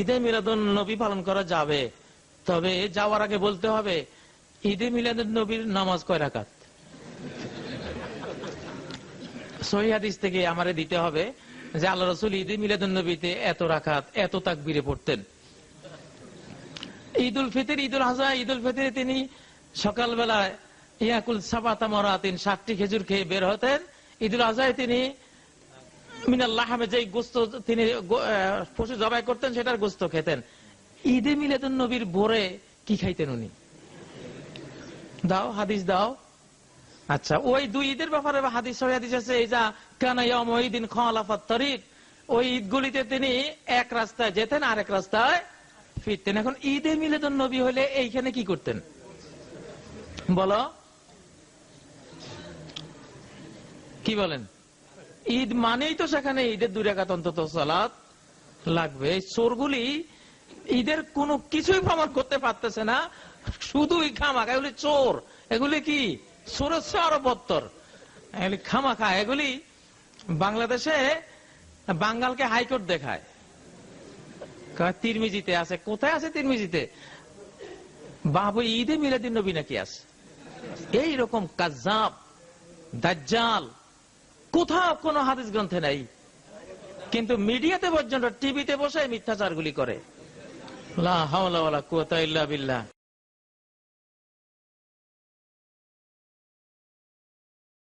ঈদে মিলাদুন নবী পালন করা যাবে। তবে যাওয়ার আগে বলতে হবে, ঈদে মিলাদুন নবীর নামাজ কয় রাকাত? সহি হাদিস থেকে দিতে হবে যে আল্লাহ রসুল ঈদে মিলাদুন নবীতে এত রাখাত এত পড়তেন। ঈদ উল ফিতর ঈদ উল হাজা ঈদ উল ফিতরে তিনি সকালবেলায় ইয়াকুল সাবাতা মরাতিন ষাটটি খেজুর খেয়ে বের হতেন। ঈদ উল আজহায় তিনি গোস্ত তিনি পশু জবাই করতেন, সেটার গোস্ত খেতেন। ঈদে মিলাদুন নবীর ভোরে কি খাইতেন উনি? দাও, হাদিস দাও। আচ্ছা ওই দুই ঈদের ব্যাপারে হাদিস হাদিস আছে, এই যা খালাফাত তরিক। ওই তিনি এক রাস্তায় যেতেন আর এক রাস্তায় ফিরতেন। এখন ঈদে মিলাদুন নবী হলে এইখানে কি করতেন? বলো। কি বলেন? ঈদ মানেই তো সেখানে ঈদের দুই রেখাত অন্তত সালাত লাগবে। এই চোরগুলি ঈদের কোনো কিছুই প্রমাণ করতে পারতেছে না। শুধুই খামাক এগুলি চোর। এগুলি কি? আরও এগুলি খামাখা, এগুলি বাংলাদেশে বাঙ্গালকে হাইকোর্ট দেখায়। তিরমিজিতে আছে। কোথায় আছে তিরমিজিতে? বাবু, ঈদে মিলাদিন নবী নাকি আছে? এইরকম কাজাব দাজ্জাল কোথাও কোনো হাদিস গ্রন্থে নাই। কিন্তু মিডিয়াতে পর্যন্ত, টিভিতে বসে মিথ্যাচার গুলি করে। লা হাওলা বিল্লাহ।